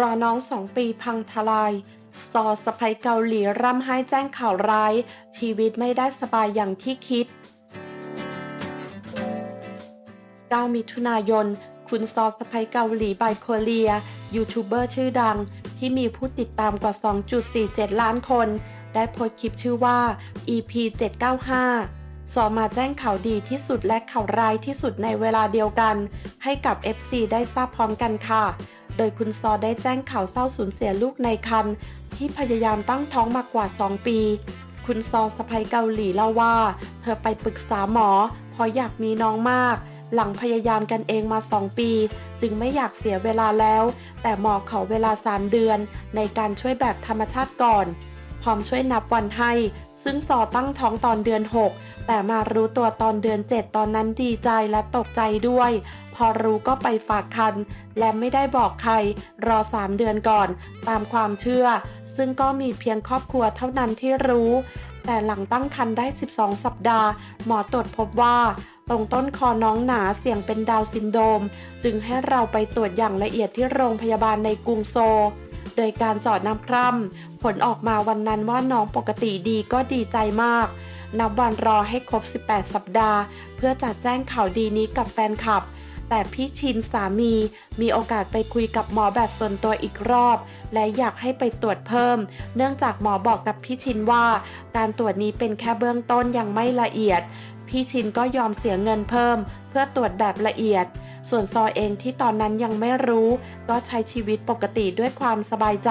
รอน้องสองปีพังทลายซอสะพ้ยเกาหลีร่ำไห้แจ้งข่าวร้าย ชีวิตไม่ได้สบายอย่างที่คิด 9 มิถุนายน คุณซอสะพ้ยเกาหลีบายโคเรีย ยูทูบเบอร์ชื่อดัง ที่มีผู้ติดตามกว่า 2.47 ล้านคน ได้โพสต์คลิปชื่อว่า EP 795 สอมาแจ้งข่าวดีที่สุดและข่าวร้ายที่สุดในเวลาเดียวกัน ให้กับ FC ได้ทราบพร้อมกันค่ะ โดยคุณซอได้แจ้งข่าวเศร้าสูญเสียลูกในครรภ์ที่พยายามตั้งท้องมากว่า 2 ปี คุณซอสะพ้ยเกาหลีเล่าว่า เธอไปปรึกษาหมอเพราะอยากมีน้องมาก หลังพยายามกันเองมา 2 ปี จึงไม่อยากเสียเวลาแล้ว แต่หมอขอเวลา 3 เดือน ในการช่วยแบบธรรมชาติก่อน พร้อมช่วยนับวันให้ ซึ่งซอตั้งท้องตอนเดือน 6 แต่มารู้ตัวตอนเดือน 7 ตอนนั้นดีใจและตกใจด้วย พอรู้ก็ไปฝากคัน และไม่ได้บอกใคร รอ 3 เดือนก่อน ตามความเชื่อ ซึ่งก็มีเพียงครอบครัวเท่านั้นที่รู้ แต่หลังตั้งครรภ์ได้ 12 สัปดาห์ หมอตรวจพบว่าตรงต้นคอน้องหนาเสี่ยงเป็นดาวซินโดม จึงให้เราไปตรวจอย่างละเอียดที่โรงพยาบาลในกรุงโซล โดยการจาะน้ำคร่ำผลออกมาวันนั้นว่าน้องปกติดีก็ดีใจมาก นับวันรอให้ครบ 18 สัปดาห์ เพื่อจะแจ้งข่าวดีนี้กับแฟนคลับ แต่พี่ชินสามีมีโอกาสไปคุยกับหมอแบบส่วนตัวอีกรอบ และอยากให้ไปตรวจเพิ่ม เนื่องจากหมอบอกกับพี่ชินว่า การตรวจนี้เป็นแค่เบื้องต้นยังไม่ละเอียด พี่ชินก็ยอมเสียเงินเพิ่ม เพื่อตรวจแบบละเอียด ส่วนซอเองที่ตอนนั้นยังไม่รู้ ก็ใช้ชีวิตปกติด้วยความสบายใจ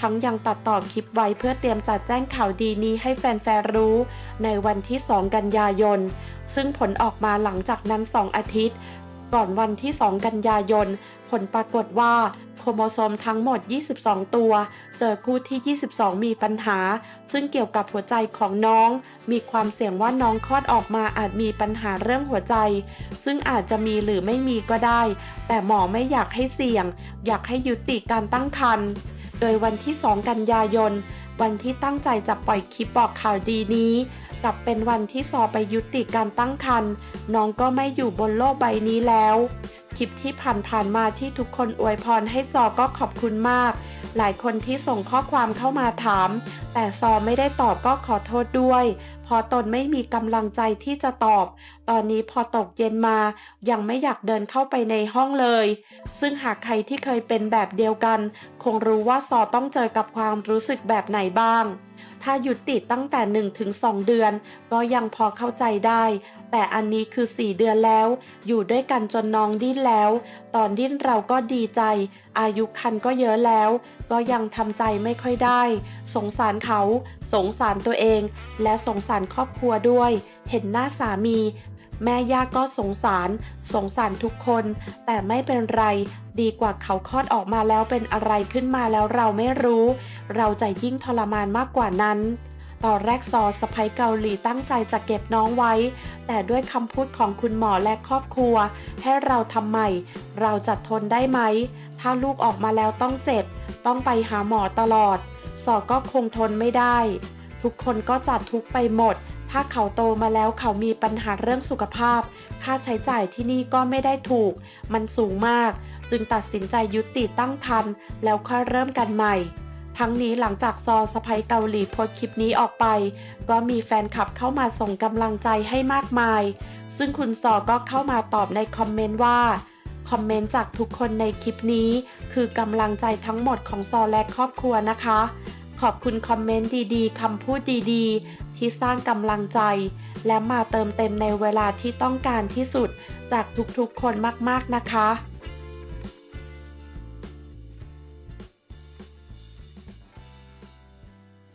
ทั้งยังตัดต่อคลิปไว้เพื่อเตรียมจัดแจ้งข่าวดีนี้ให้แฟนๆรู้ ในวันที่ 2 กันยายน ซึ่งผลออกมาหลังจากนั้น 2 อาทิตย์ ก่อนวันที่ 2 กันยายน ผลปรากฏว่า โครโมโซมทั้งหมด 22 ตัว เจอคู่ที่ 22 มีปัญหา ซึ่งเกี่ยวกับหัวใจของน้อง มีความเสี่ยงว่าน้องคลอดออกมาอาจมีปัญหาเรื่องหัวใจ ซึ่งอาจจะมีหรือไม่มีก็ได้ แต่หมอไม่อยากให้เสี่ยง อยากให้ยุติการตั้งครรภ์โดยวันที่ 2 กันยายน วันที่ตั้งใจจะปล่อยคลิปบอกข่าวดีนี้กลับเป็นวันที่ซอไปยุติการตั้งครรภ์น้องก็ไม่อยู่บนโลกใบนี้แล้ว คลิปที่ผ่านๆมาที่ทุกคนอวยพรให้ซอก็ขอบคุณมาก หลายคนที่ส่งข้อความเข้ามาถาม แต่ซอไม่ได้ตอบก็ขอโทษด้วย อตนไม่มีกำลังใจที่จะตอบ ตอนนี้พอตกเย็นมายังไม่อยากเดินเข้าไปในห้องเลย ซึ่งหากใครที่เคยเป็นแบบเดียวกัน คงรู้ว่าซอต้องเจอกับความรู้สึกแบบไหนบ้าง ถ้าหยุดติดตั้งแต่ 1-2 เดือน ก็ยังพอเข้าใจได้ แต่อันนี้คือ 4 เดือนแล้ว อยู่ด้วยกันจนน้องดิ้นแล้ว ตอนดิ้นเราก็ดีใจ อายุคันก็เยอะแล้ว ก็ยังทำใจไม่ค่อยได้ สงสารเขา สงสารตัวเอง และสงสารครอบครัวด้วย เห็นหน้าสามี แม่ย่าก็สงสาร สงสารทุกคน แต่ไม่เป็นไร ดีกว่าเขาคลอดออกมาแล้วเป็นอะไรขึ้นมาแล้วเราไม่รู้ เราจะยิ่งทรมานมากกว่านั้นตอนแรกซอสะพ้ยเกาหลีตั้งใจจะเก็บน้องไว้ แต่ด้วยคำพูดของคุณหมอและครอบครัว ให้เราทำใหม่ เราจะทนได้ไหม ถ้าลูกออกมาแล้วต้องเจ็บ ต้องไปหาหมอตลอด สอก็คงทนไม่ได้ ทุกคนก็จัดทุกไปหมด ถ้าเขาโตมาแล้วเขามีปัญหาเรื่องสุขภาพ ค่าใช้จ่ายที่นี่ก็ไม่ได้ถูก มันสูงมาก จึงตัดสินใจยุติตั้งครรภ์แล้วค่อยเริ่มกันใหม่ทั้งนี้หลังจากซอสะพ้ยเกาหลีโพสคลิปนี้ออกไป ก็มีแฟนคลับเข้ามาส่งกำลังใจให้มากมาย ซึ่งคุณซอก็เข้ามาตอบในคอมเมนต์ว่า คอมเมนต์จากทุกคนในคลิปนี้ คือกำลังใจทั้งหมดของซอและครอบครัวนะคะ ขอบคุณคอมเมนต์ดีๆคำพูดดีๆ ที่สร้างกำลังใจ และมาเติมเต็มในเวลาที่ต้องการที่สุด จากทุกๆคนมากๆนะคะ